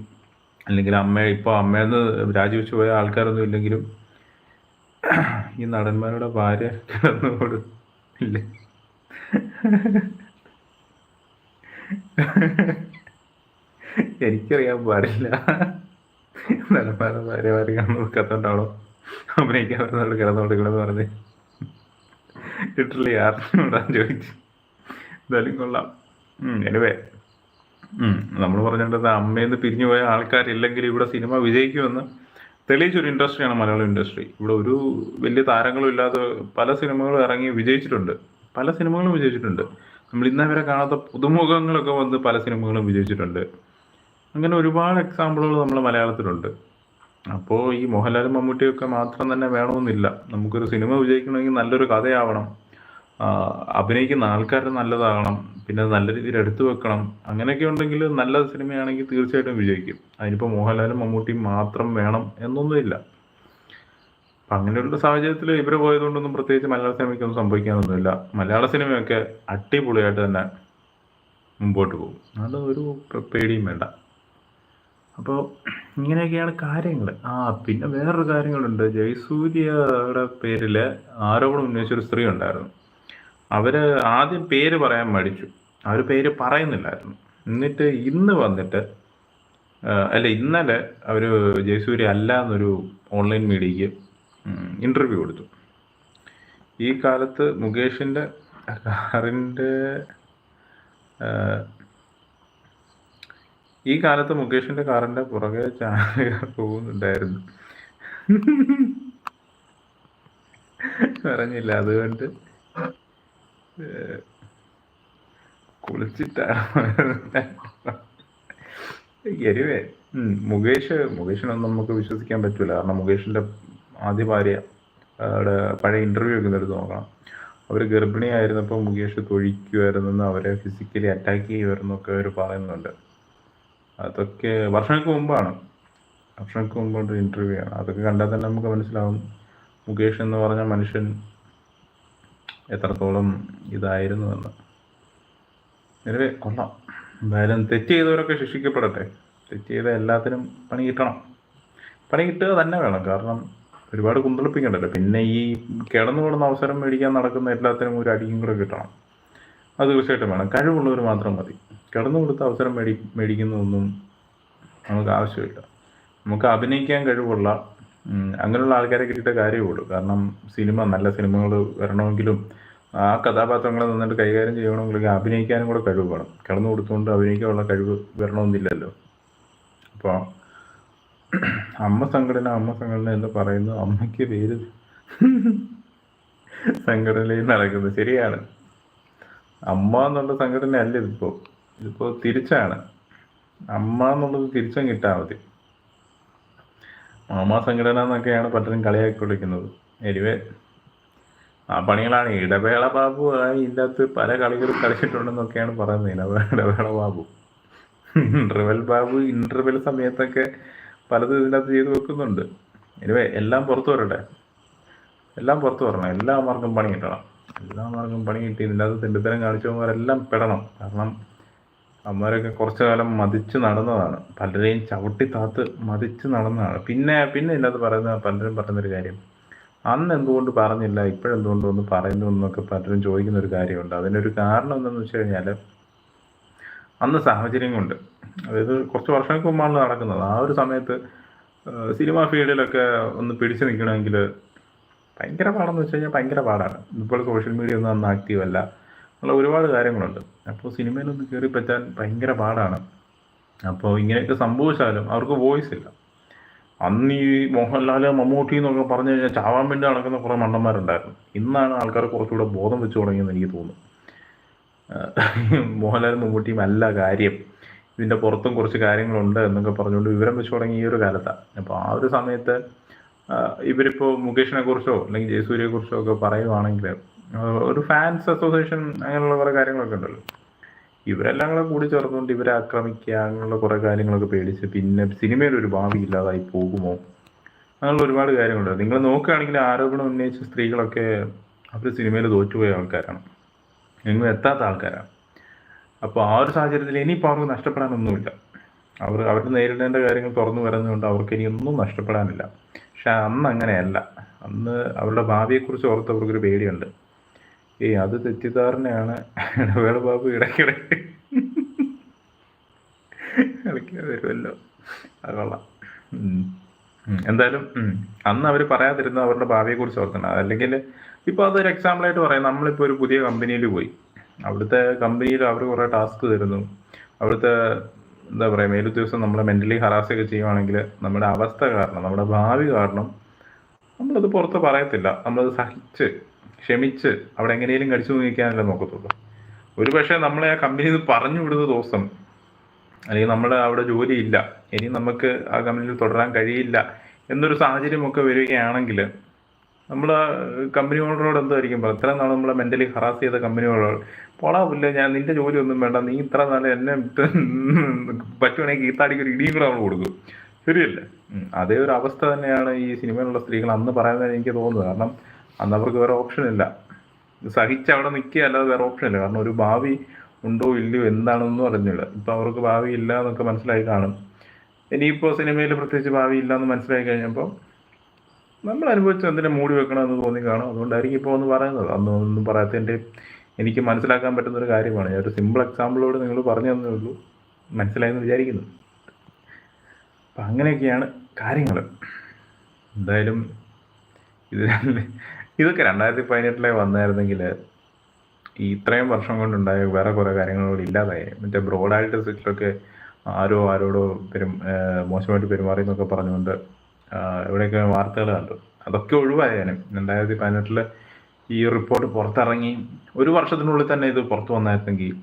അല്ലെങ്കിൽ അമ്മ ഇപ്പോൾ അമ്മയെന്ന് രാജിവെച്ച് പോയ ആൾക്കാരൊന്നും ഇല്ലെങ്കിലും ഈ നടന്മാരുടെ ഭാര്യ കിടന്നുകൂട് ഇല്ലേ എനിക്കറിയാൻ പാടില്ല. നടന്മാരുടെ ഭാര്യ ഭാര്യ കിടന്നു കൊടുക്കാത്തോണ്ടാണോ അഭിനയിക്കാൻ കിടന്നു കൊടുക്കണമെന്ന് പറഞ്ഞ്. ലിറ്ററലി ആർക്കും ചോദിച്ചു? എന്തായാലും കൊള്ളാം. എനിവേ നമ്മൾ പറഞ്ഞിട്ടുള്ളത് അമ്മയെന്ന് പിരിഞ്ഞു പോയ ആൾക്കാരില്ലെങ്കിൽ ഇവിടെ സിനിമ വിജയിക്കുമെന്ന് തെളിയിച്ചൊരു ഇൻഡസ്ട്രിയാണ് മലയാളം ഇൻഡസ്ട്രി. ഇവിടെ ഒരു വലിയ താരങ്ങളും ഇല്ലാതെ പല സിനിമകളും ഇറങ്ങി വിജയിച്ചിട്ടുണ്ട്. പല സിനിമകളും വിജയിച്ചിട്ടുണ്ട്. നമ്മൾ ഇന്നേ വരെ കാണാത്ത പുതുമുഖങ്ങളൊക്കെ വന്ന് പല സിനിമകളും വിജയിച്ചിട്ടുണ്ട്. അങ്ങനെ ഒരുപാട് എക്സാമ്പിളുകൾ നമ്മൾ മലയാളത്തിലുണ്ട്. അപ്പോൾ ഈ മോഹൻലാലും മമ്മൂട്ടിയൊക്കെ മാത്രം തന്നെ വേണമെന്നില്ല. നമുക്കൊരു സിനിമ വിജയിക്കണമെങ്കിൽ നല്ലൊരു കഥയാവണം. അഭിനയിക്കുന്ന ആൾക്കാർ നല്ലതാകണം പിന്നെ നല്ല രീതിയിൽ എടുത്തു വെക്കണം അങ്ങനെയൊക്കെ ഉണ്ടെങ്കിൽ നല്ല സിനിമയാണെങ്കിൽ തീർച്ചയായിട്ടും വിജയിക്കും. അതിനിപ്പോൾ മോഹൻലാലും മമ്മൂട്ടിയും മാത്രം വേണം എന്നൊന്നുമില്ല അപ്പം അങ്ങനെയുള്ള സാഹചര്യത്തിൽ ഇവർ പോയതുകൊണ്ടൊന്നും പ്രത്യേകിച്ച് മലയാള സിനിമയ്ക്കൊന്നും സംഭവിക്കാനൊന്നുമില്ല. മലയാള സിനിമയൊക്കെ അടിപൊളിയായിട്ട് തന്നെ മുമ്പോട്ട് പോകും. അത് ഒരു പേടിയും വേണ്ട. അപ്പോൾ ഇങ്ങനെയൊക്കെയാണ് കാര്യങ്ങൾ ആ പിന്നെ വേറൊരു കാര്യങ്ങളുണ്ട്. ജയസൂര്യയുടെ പേരിൽ ആരോപണം ഉന്നയിച്ചൊരു സ്ത്രീ ഉണ്ടായിരുന്നു. അവർ ആദ്യം പേര് പറയാൻ മടിച്ചു. അവർ പേര് പറയുന്നില്ലായിരുന്നു. എന്നിട്ട് ഇന്ന് വന്നിട്ട് അല്ല ഇന്നലെ അവർ ജയസൂര്യ അല്ല എന്നൊരു ഓൺലൈൻ മീഡിയയ്ക്ക് ഇന്റർവ്യൂ കൊടുത്തു. ഈ കാലത്ത് മുകേഷിന്റെ കാറിന്റെ ഈ കാലത്ത് മുകേഷിന്റെ കാറിന്റെ പുറകെ ചാനലുകാർ പോകുന്നുണ്ടായിരുന്നു. പറഞ്ഞില്ല അതുകൊണ്ട് ഏഹ്, കുളിച്ചിട്ടാണ് എരിവേ മുകേഷ് മുകേഷിനൊന്നും നമുക്ക് വിശ്വസിക്കാൻ പറ്റൂല. കാരണം മുകേഷിന്റെ ആദ്യ ഭാര്യ പഴയ ഇന്റർവ്യൂ ഒക്കെ എടുത്ത് നോക്കണം. അവർ ഗർഭിണിയായിരുന്നപ്പോൾ മുകേഷ് തൊഴിക്കുമായിരുന്നെന്ന് അവരെ ഫിസിക്കലി അറ്റാക്ക് ചെയ്യുമായിരുന്നു ഒക്കെ അവർ പറയുന്നുണ്ട്. അതൊക്കെ വർഷങ്ങൾക്ക് മുമ്പാണ്. വർഷങ്ങൾക്ക് മുമ്പുള്ള ഇന്റർവ്യൂ ആണ്. അതൊക്കെ കണ്ടാൽ തന്നെ നമുക്ക് മനസ്സിലാവും. മുകേഷ് എന്ന് പറഞ്ഞ മനുഷ്യൻ എത്രത്തോളം ഇതായിരുന്നു എന്ന് നിലവേ കൊള്ളാം. എന്തായാലും തെറ്റ് ചെയ്തവരൊക്കെ ശിക്ഷിക്കപ്പെടട്ടെ. തെറ്റ് ചെയ്ത എല്ലാത്തിനും പണി കിട്ടണം. പണി കിട്ടുക തന്നെ വേണം. കാരണം ഒരുപാട് കുന്തളിപ്പിക്കണ്ടല്ലോ. പിന്നെ ഈ കിടന്നു അവസരം മേടിക്കാൻ നടക്കുന്ന എല്ലാത്തിനും ഒരു അടിയും കൂടെ കിട്ടണം. അത് തീർച്ചയായിട്ടും വേണം. കഴിവുള്ളവർ മാത്രം മതി. കിടന്നു കൊടുത്ത അവസരം മേടി മേടിക്കുന്നതൊന്നും നമുക്ക് ആവശ്യമില്ല. നമുക്ക് അഭിനയിക്കാൻ കഴിവുള്ള അങ്ങനെയുള്ള ആൾക്കാരെ കിട്ടിയിട്ട് കാര്യമുള്ളൂ കാരണം സിനിമ നല്ല സിനിമകൾ വരണമെങ്കിലും ആ കഥാപാത്രങ്ങളെ നന്നായിട്ട് കൈകാര്യം ചെയ്യണമെങ്കിൽ അഭിനയിക്കാനും കൂടെ കഴിവ് വേണം. കിടന്നു കൊടുത്തുകൊണ്ട് അഭിനയിക്കാനുള്ള കഴിവ് വരണമെന്നില്ലല്ലോ. അപ്പോൾ അമ്മ സംഘടന അമ്മ സംഘടന എന്ന് പറയുന്നു അമ്മയ്ക്ക് പേര് സംഘടനയിൽ നടക്കുന്നത് ശരിയാണ്. അമ്മ എന്നുള്ള സംഘടന അല്ല ഇതിപ്പോ. ഇതിപ്പോ തിരിച്ചാണ്. അമ്മ എന്നുള്ളത് തിരിച്ചും കിട്ടാൻ മതി. മാമാ സംഘടന എന്നൊക്കെയാണ് പലരും കളിയാക്കി വിളിക്കുന്നത് എനിവേ ആ പണികളാണ്. ഇടവേള ബാബു ആയി ഇതിനകത്ത് പല കളികളും കളിച്ചിട്ടുണ്ടെന്നൊക്കെയാണ് പറയുന്നത്. ഇടവേ- ഇടവേള ബാബു. ഇന്റർവെൽ ബാബു ഇന്റർവെൽ സമയത്തൊക്കെ പലതും ഇതിനകത്ത് ചെയ്തു വെക്കുന്നുണ്ട്. എനിവേ എല്ലാം പുറത്തു വരട്ടെ. എല്ലാം പുറത്തു വരണം. എല്ലാവർക്കും പണി കിട്ടണം. എല്ലാവർക്കും പണി കിട്ടി ഇതിന്റെ അകത്ത് തെണ്ടിത്തരം കാണിച്ചവന്മാരെല്ലാം പെടണം. കാരണം അവന്മാരൊക്കെ കുറച്ചു കാലം മതിച്ച് നടന്നതാണ്. പലരെയും ചവിട്ടി താത്ത് മതിച്ച് നടന്നതാണ്. പിന്നെ പിന്നെ ഇതിനകത്ത് പറയുന്ന പലരും പറയുന്നൊരു കാര്യം. അന്ന് എന്തുകൊണ്ട് പറഞ്ഞില്ല ഇപ്പോഴെന്തുകൊണ്ട് ഒന്ന് പറയുന്നു എന്നൊക്കെ പലരും ചോദിക്കുന്ന ഒരു കാര്യമുണ്ട്. അതിനൊരു കാരണം എന്തെന്ന് വെച്ച് കഴിഞ്ഞാൽ അന്ന് സാഹചര്യം കൊണ്ട് അതായത് കുറച്ച് വർഷങ്ങൾക്ക് മുമ്പാണ് നടക്കുന്നത്. ആ ഒരു സമയത്ത് സിനിമ ഫീൽഡിലൊക്കെ ഒന്ന് പിടിച്ചു നിൽക്കണമെങ്കിൽ ഭയങ്കര പാടെന്ന് വെച്ച് കഴിഞ്ഞാൽ ഭയങ്കര പാടാണ്. ഇപ്പോൾ സോഷ്യൽ മീഡിയ ഒന്നും അന്ന് ആക്റ്റീവ് അല്ല. ഉള്ള ഒരുപാട് കാര്യങ്ങളുണ്ട്. അപ്പോൾ സിനിമയിലൊന്ന് കയറി പറ്റാൻ ഭയങ്കര പാടാണ്. അപ്പോൾ ഇങ്ങനെയൊക്കെ സംഭവിച്ചാലും അവർക്ക് വോയിസ് ഇല്ല. അന്ന് ഈ മോഹൻലാൽ മമ്മൂട്ടി എന്നൊക്കെ പറഞ്ഞു കഴിഞ്ഞാൽ ചാവാൻ വേണ്ടി നടക്കുന്ന കുറേ മണ്ണന്മാരുണ്ടായിരുന്നു ഇന്നാണ് ആൾക്കാർ കുറച്ചുകൂടെ ബോധം വെച്ച് തുടങ്ങിയെന്ന് എനിക്ക് തോന്നുന്നു. മോഹൻലാലും മമ്മൂട്ടിയും അല്ല കാര്യം. ഇതിന്റെ പുറത്തും കുറച്ച് കാര്യങ്ങളുണ്ട് എന്നൊക്കെ പറഞ്ഞുകൊണ്ട് വിവരം വെച്ച് തുടങ്ങി ഈ ഒരു കാലത്താണ് അപ്പോൾ ആ ഒരു സമയത്ത് ഇവരിപ്പോൾ മുകേഷിനെ കുറിച്ചോ അല്ലെങ്കിൽ ജയസൂര്യയെ കുറിച്ചോ ഒക്കെ പറയുവാണെങ്കിൽ ഒരു ഫാൻസ് അസോസിയേഷൻ അങ്ങനെയുള്ള കുറെ കാര്യങ്ങളൊക്കെ ഉണ്ടല്ലോ. ഇവരെല്ലാം കൂടെ കൂടി ചേർന്നുകൊണ്ട് ഇവരെ ആക്രമിക്കുക അങ്ങനെയുള്ള കുറെ കാര്യങ്ങളൊക്കെ പേടിച്ച് പിന്നെ സിനിമയിൽ ഒരു ഭാവി ഇല്ലാതായി പോകുമോ? അങ്ങനെയുള്ള ഒരുപാട് കാര്യങ്ങളുണ്ട്. നിങ്ങൾ നോക്കുകയാണെങ്കിൽ ആരോപണം ഉന്നയിച്ച സ്ത്രീകളൊക്കെ അവർ സിനിമയിൽ തോറ്റുപോയ ആൾക്കാരാണ്. എങ്ങും എത്താത്ത ആൾക്കാരാണ്. അപ്പോൾ ആ ഒരു സാഹചര്യത്തിൽ ഇനിയിപ്പോൾ അവർക്ക് നഷ്ടപ്പെടാനൊന്നുമില്ല. അവർ അവർ നേരിടേണ്ട കാര്യങ്ങൾ തുറന്നു വരുന്നതുകൊണ്ട് അവർക്ക് ഇനി ഒന്നും നഷ്ടപ്പെടാനില്ല. പക്ഷെ അന്ന് അങ്ങനെയല്ല. അന്ന് അവരുടെ ഭാവിയെക്കുറിച്ച് ഓർത്ത് അവർക്കൊരു പേടിയുണ്ട്. ഏയ് അത് തെറ്റിദ്ധാരണയാണ്. ഇടവേള ബാബു ഇടയ്ക്കിടയ്ക്ക് കളിക്കാൻ വരുമല്ലോ. അത് കൊള്ളാം. എന്തായാലും. അന്ന് അവർ പറയാതിരുന്ന അവരുടെ ഭാവിയെ കുറിച്ച് ഓർത്തണം അല്ലെങ്കിൽ ഇപ്പോൾ അതൊരു എക്സാമ്പിൾ ആയിട്ട് പറയാം. നമ്മളിപ്പോൾ ഒരു പുതിയ കമ്പനിയിൽ പോയി. അവിടുത്തെ കമ്പനിയിൽ അവർ കുറേ ടാസ്ക് തരുന്നു. അവിടുത്തെ എന്താ പറയുക മേലുദ്യോഗസ്ഥൻ നമ്മളെ മെന്റലി ഹറാസൊക്കെ ചെയ്യുവാണെങ്കിൽ നമ്മുടെ അവസ്ഥ കാരണം നമ്മുടെ ഭാവി കാരണം നമ്മളത് പുറത്ത് പറയത്തില്ല. നമ്മളത് സഹിച്ച് ക്ഷമിച്ച് അവിടെ എങ്ങനെയും കടിച്ചു നോക്കിക്കാനല്ലേ നോക്കത്തുള്ളൂ. ഒരു പക്ഷേ നമ്മളെ ആ കമ്പനിയിൽ നിന്ന് പറഞ്ഞു വിടുന്ന ദിവസം അല്ലെങ്കിൽ നമ്മുടെ അവിടെ ഇല്ല ഇനി നമുക്ക് ആ കമ്പനിയിൽ തുടരാൻ കഴിയില്ല എന്നൊരു സാഹചര്യമൊക്കെ വരികയാണെങ്കിൽ നമ്മൾ കമ്പനി ഓണറോട് എന്തായിരിക്കും പറയുക ഇത്ര നാൾ നമ്മളെ മെന്റലി ഹറാസ് ചെയ്ത കമ്പനി ഓണറോട് പോളാവില്ല ഞാൻ നിന്റെ ജോലി ഒന്നും വേണ്ട നീ ഇത്ര നാൾ എന്നെ പറ്റുവാണെങ്കിൽ ഈത്താടിക്ക് ഒരു ഇടിയും കൂടെ നമ്മൾ കൊടുക്കും. ശരിയല്ലേ? അതേ ഒരു അവസ്ഥ തന്നെയാണ് ഈ സിനിമയിലുള്ള സ്ത്രീകൾ അന്ന് പറയുന്നത് എനിക്ക് തോന്നുന്നത്. കാരണം അന്ന് അവർക്ക് വേറെ ഓപ്ഷൻ ഇല്ല. സഹിച്ച് അവിടെ നിൽക്കുക അല്ലാതെ വേറെ ഓപ്ഷൻ ഇല്ല. കാരണം ഒരു ഭാവി ഉണ്ടോ ഇല്ലയോ എന്താണെന്ന് അറിഞ്ഞില്ല. ഇപ്പൊ അവർക്ക് ഭാവി ഇല്ല എന്നൊക്കെ മനസ്സിലായി കാണും. ഇനിയിപ്പോൾ സിനിമയിൽ പ്രത്യേകിച്ച് ഭാവി ഇല്ല എന്ന് മനസ്സിലായി കഴിഞ്ഞപ്പോൾ നമ്മൾ അനുഭവിച്ച് എന്തിനെ മൂടി വെക്കണമെന്ന് തോന്നി കാണും. അതുകൊണ്ടായിരിക്കും ഇപ്പോൾ ഒന്ന് പറയുന്നത്. അന്ന് ഒന്നും പറയാത്തതിന്റെ എനിക്ക് മനസ്സിലാക്കാൻ പറ്റുന്ന ഒരു കാര്യമാണ്. ഞാൻ ഒരു സിമ്പിൾ എക്സാമ്പിളോട് നിങ്ങൾ പറഞ്ഞു തന്നേ ഉള്ളൂ. മനസ്സിലായെന്ന് വിചാരിക്കുന്നു. അപ്പം അങ്ങനെയൊക്കെയാണ് കാര്യങ്ങൾ എന്തായാലും ഇത് ഇതൊക്കെ രണ്ടായിരത്തി പതിനെട്ടിലെ വന്നായിരുന്നെങ്കിൽ ഈ ഇത്രയും വർഷം കൊണ്ടുണ്ടായ വേറെ കുറേ കാര്യങ്ങളോട് ഇല്ലാതായി. മറ്റേ ബ്രോഡായിട്ട് സെറ്റിലൊക്കെ ആരോ ആരോടോ പെരും മോശമായിട്ട് പെരുമാറി എന്നൊക്കെ പറഞ്ഞുകൊണ്ട് എവിടെയൊക്കെ വാർത്തകൾ കണ്ടു. അതൊക്കെ ഒഴിവായാലും രണ്ടായിരത്തി പതിനെട്ടിൽ ഈ റിപ്പോർട്ട് പുറത്തിറങ്ങി ഒരു വർഷത്തിനുള്ളിൽ തന്നെ ഇത് പുറത്തു വന്നായിരുന്നെങ്കിൽ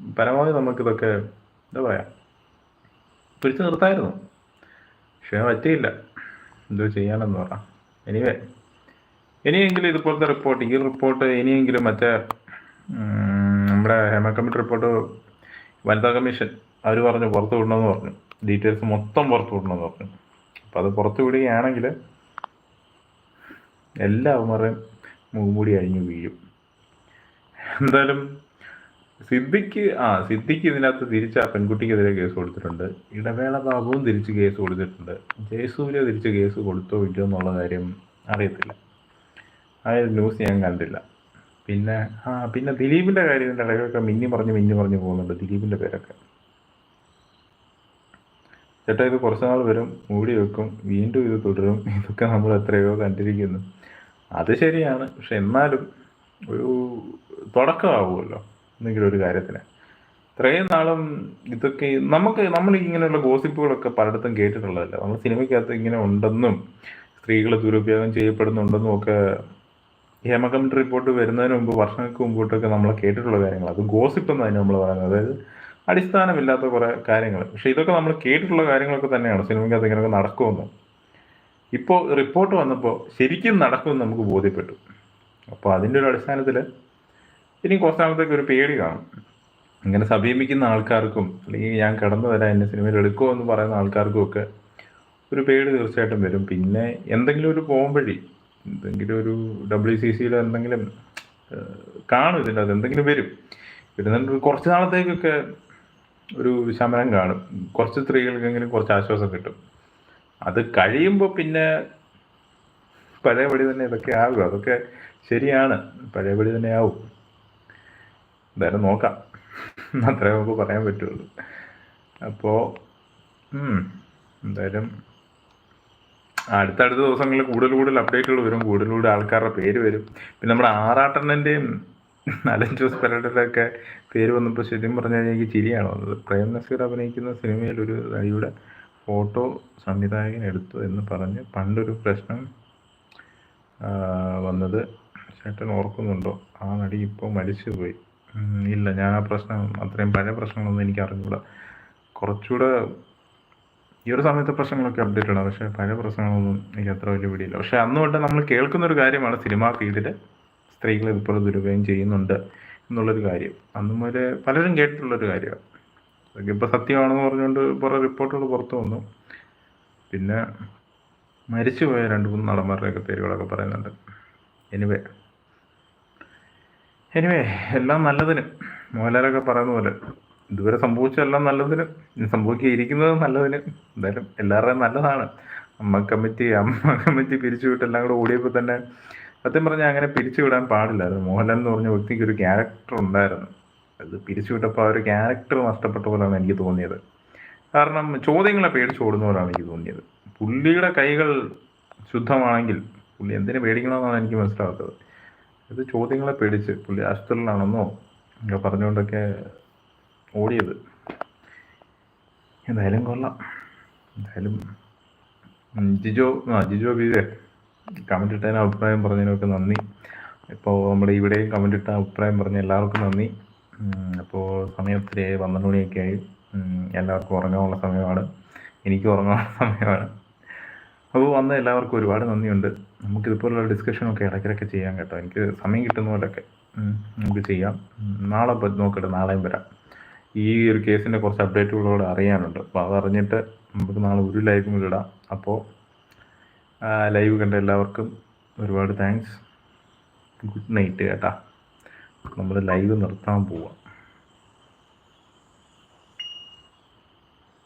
പരമാവധി നമുക്കിതൊക്കെ എന്താ പറയാ പിടിച്ചു നിർത്തായിരുന്നു. പക്ഷേ പറ്റിയില്ല. എന്തോ ചെയ്യാനെന്ന് പറ. എനിവേ ഇനിയെങ്കിലും ഇതുപോലത്തെ റിപ്പോർട്ട് ഈ റിപ്പോർട്ട് ഇനിയെങ്കിലും മറ്റേ നമ്മുടെ ഹേമ കമ്മിറ്റി റിപ്പോർട്ട് വനിതാ കമ്മീഷൻ അവർ പറഞ്ഞു പുറത്തു വിടണമെന്ന് പറഞ്ഞു. ഡീറ്റെയിൽസ് മൊത്തം പുറത്തു വിടണമെന്ന് പറഞ്ഞു. അപ്പം അത് പുറത്തു വിടുകയാണെങ്കിൽ എല്ലാവരുടെയും മുഖംമൂടി അഴിഞ്ഞു വീഴും. എന്തായാലും സിദ്ദിഖ് ആ സിദ്ദിഖ് ഇതിനകത്ത് തിരിച്ച് ആ പെൺകുട്ടിക്കെതിരെ കേസ് കൊടുത്തിട്ടുണ്ട്. ഇടവേള ബാബുവും തിരിച്ച് കേസ് കൊടുത്തിട്ടുണ്ട്. ജയസൂര്യ തിരിച്ച് കേസ് കൊടുത്തോ ഇല്ലയോ എന്നുള്ള കാര്യം അറിയത്തില്ല. ആ ഒരു ന്യൂസ് ഞാൻ കണ്ടില്ല. പിന്നെ ആ പിന്നെ ദിലീപിന്റെ കാര്യം ഇതിന്റെ ഇടയ്ക്കൊക്കെ മിന്നി പറഞ്ഞ് മിന്നി പറഞ്ഞ് പോകുന്നുണ്ട് ദിലീപിന്റെ പേരൊക്കെ. ചേട്ടാ ഇത് കുറച്ച് നാൾ വരും മൂടി വെക്കും വീണ്ടും ഇത് തുടരും ഇതൊക്കെ നമ്മൾ എത്രയോ കണ്ടിരിക്കുന്നു. അത് ശരിയാണ് പക്ഷെ എന്നാലും ഒരു തുടക്കമാവുമല്ലോ എന്തെങ്കിലും ഒരു കാര്യത്തിന്. ഇത്രയും നാളും ഇതൊക്കെ നമുക്ക് നമ്മൾ ഇങ്ങനെയുള്ള ഗോസിപ്പുകളൊക്കെ പലയിടത്തും കേട്ടിട്ടുള്ളതല്ല. നമ്മൾ സിനിമയ്ക്കകത്ത് ഇങ്ങനെ ഉണ്ടെന്നും സ്ത്രീകൾ ദുരുപയോഗം ചെയ്യപ്പെടുന്നുണ്ടെന്നും ഒക്കെ ഹേമ കമ്മിറ്റി റിപ്പോർട്ട് വരുന്നതിന് മുമ്പ് വർഷങ്ങൾക്ക് മുമ്പോട്ടൊക്കെ നമ്മൾ കേട്ടിട്ടുള്ള കാര്യങ്ങൾ അത് ഗോസിപ്പ് എന്നാണ് നമ്മൾ പറയുന്നത്. അതായത് അടിസ്ഥാനമില്ലാത്ത കുറെ കാര്യങ്ങൾ പക്ഷെ ഇതൊക്കെ നമ്മൾ കേട്ടിട്ടുള്ള കാര്യങ്ങളൊക്കെ തന്നെയാണ്. സിനിമയ്ക്കകത്ത് ഇങ്ങനെയൊക്കെ നടക്കുമെന്ന്. ഇപ്പോൾ റിപ്പോർട്ട് വന്നപ്പോൾ ശരിക്കും നടക്കുമെന്ന് നമുക്ക് ബോധ്യപ്പെട്ടു. അപ്പോൾ അതിന്റെ ഒരു അടിസ്ഥാനത്തിൽ ഇനി കുറച്ച് നാളത്തേക്ക് ഒരു പേടി കാണും. ഇങ്ങനെ സമീപിക്കുന്ന ആൾക്കാർക്കും അല്ലെങ്കിൽ ഞാൻ കടന്നു വരാൻ എന്നെ സിനിമയിൽ എടുക്കുമോ എന്ന് പറയുന്ന ആൾക്കാർക്കും ഒക്കെ ഒരു പേടി തീർച്ചയായിട്ടും വരും. പിന്നെ എന്തെങ്കിലും ഒരു പോംവഴി എന്തെങ്കിലും ഒരു ഡബ്ല്യു സി സിയിലോ എന്തെങ്കിലും കാണും ഇതിന്റെ അത് എന്തെങ്കിലും വരും. വരുന്നുണ്ട് കുറച്ച് നാളത്തേക്കൊക്കെ ഒരു ശമനം കാണും. കുറച്ച് സ്ത്രീകൾക്കെങ്കിലും കുറച്ച് ആശ്വാസം കിട്ടും. അത് കഴിയുമ്പോൾ പിന്നെ പഴയപടി തന്നെ ഇതൊക്കെ ആകും. അതൊക്കെ ശരിയാണ്. പഴയപടി തന്നെ ആവും. എന്തായാലും നോക്കാം. അത്രേ നമുക്ക് പറയാൻ പറ്റുള്ളൂ. അപ്പോൾ എന്തായാലും അടുത്തടുത്ത ദിവസങ്ങളിൽ കൂടുതൽ കൂടുതൽ അപ്ഡേറ്റുകൾ വരും കൂടുതൽ കൂടുതൽ ആൾക്കാരുടെ പേര് വരും. പിന്നെ നമ്മുടെ ആറാട്ടണ്ണന്റെയും അലൻ ജോസ് പെരയുടെ ഒക്കെ പേര് വന്നപ്പോൾ ശരിക്കും പറഞ്ഞാൽ എനിക്ക് ചിരിയാണ് വന്നത്. പ്രേം നസീർ അഭിനയിക്കുന്ന സിനിമയിൽ ഒരു നടിയുടെ ഫോട്ടോ സംവിധായകൻ എടുത്തു എന്ന് പറഞ്ഞ് പണ്ടൊരു പ്രശ്നം വന്നത്. ചേട്ടൻ ഓർക്കുന്നുണ്ടോ? ആ നടി ഇപ്പോൾ മരിച്ചുപോയി. ഇല്ല ഞാൻ ആ പ്രശ്നം അത്രയും പഴയ പ്രശ്നങ്ങളൊന്നും എനിക്ക് അറിഞ്ഞൂടാ. കുറച്ചുകൂടെ ഈ ഒരു സമയത്തെ പ്രശ്നങ്ങളൊക്കെ അപ്ഡേറ്റ് ആണ് പക്ഷേ പല പ്രശ്നങ്ങളൊന്നും എനിക്ക് അത്ര വലിയ പിടിയില്ല. പക്ഷേ അന്ന് തൊട്ട് നമ്മൾ കേൾക്കുന്ന ഒരു കാര്യമാണ് സിനിമാ ഫീൽഡിൽ സ്ത്രീകളെ ഇപ്പോൾ ദുരുപയോഗം ചെയ്യുന്നുണ്ട് എന്നുള്ളൊരു കാര്യം. അന്ന് മുതലേ പലരും കേട്ടിട്ടുള്ളൊരു കാര്യമാണ്. അതൊക്കെ ഇപ്പോൾ സത്യമാണെന്ന് പറഞ്ഞുകൊണ്ട് കുറേ റിപ്പോർട്ടുകൾ പുറത്തു വന്നു. പിന്നെ മരിച്ചുപോയ രണ്ട് മൂന്ന് നടന്മാരുടെയൊക്കെ പേരുകളൊക്കെ പറയുന്നുണ്ട്. എനിവേ എനിവേ എല്ലാം നല്ലതിന്. മോഹൻലാലൊക്കെ പറയുന്ന പോലെ ഇതുവരെ സംഭവിച്ചതെല്ലാം നല്ലതിന് ഇനി സംഭവിക്കാതിരിക്കുന്നത് നല്ലതിന് എന്തായാലും എല്ലാവരുടെയും നല്ലതാണ്. അമ്മ കമ്മിറ്റി അമ്മ കമ്മിറ്റി പിരിച്ചുവിട്ട് എല്ലാം കൂടെ ഓടിയപ്പോൾ തന്നെ സത്യം പറഞ്ഞാൽ അങ്ങനെ പിരിച്ചുവിടാൻ പാടില്ലായിരുന്നു. മോഹൻലാൽ എന്ന് പറഞ്ഞ വ്യക്തിക്ക് ഒരു ക്യാരക്ടർ ഉണ്ടായിരുന്നു. അത് പിരിച്ചുവിട്ടപ്പോൾ ആ ഒരു ക്യാരക്ടർ നഷ്ടപ്പെട്ട പോലെയാണ് എനിക്ക് തോന്നിയത്. കാരണം ചോദ്യങ്ങളെ പേടിച്ച് ഓടുന്ന പോലെയാണ് എനിക്ക് തോന്നിയത്. പുള്ളിയുടെ കൈകൾ ശുദ്ധമാണെങ്കിൽ പുള്ളി എന്തിനു പേടിക്കണമെന്നാണ് എനിക്ക് മനസ്സിലാകാത്തത് ഇത് ചോദ്യങ്ങളെ പേടിച്ച് പുള്ളി ആശുപത്രിയിലാണെന്നോ പറഞ്ഞുകൊണ്ടൊക്കെ ഓടിയത്. എന്തായാലും കൊള്ളാം. എന്തായാലും ജിജോ ആ ജിജോ ബീജെ കമന്റ് ഇട്ടതിന് അഭിപ്രായം പറഞ്ഞതിനൊക്കെ നന്ദി. ഇപ്പോൾ നമ്മുടെ ഇവിടെയും കമന്റ് ഇട്ട അഭിപ്രായം പറഞ്ഞ എല്ലാവർക്കും നന്ദി. അപ്പോൾ സമയം ഒത്തിരി ആയി പന്ത്രണ്ട് മണിയൊക്കെ ആയി. എല്ലാവർക്കും ഉറങ്ങാനുള്ള സമയമാണ്. എനിക്ക് ഉറങ്ങാനുള്ള സമയമാണ്. അപ്പോൾ വന്ന എല്ലാവർക്കും ഒരുപാട് നന്ദിയുണ്ട്. നമുക്ക് നമുക്കിതുപോലുള്ള ഡിസ്കഷനൊക്കെ ഇടയ്ക്കിടയ്ക്ക് ചെയ്യാം കേട്ടോ. എനിക്ക് സമയം കിട്ടുന്ന പോലെയൊക്കെ നമുക്ക് ചെയ്യാം. നാളെ നോക്കട്ടെ നാളെയും വരാം. ഈ ഒരു കേസിന്റെ കുറച്ച് അപ്ഡേറ്റുകളോട് അറിയാനുണ്ട്. അപ്പോൾ അതറിഞ്ഞിട്ട് നമുക്ക് നാളെ ഒരു ലൈവും ഇടാം. അപ്പോൾ ലൈവ് കണ്ട എല്ലാവർക്കും ഒരുപാട് താങ്ക്സ് ഗുഡ് നൈറ്റ് കേട്ടാ. നമ്മൾ ലൈവ് നിർത്താൻ പോവാം.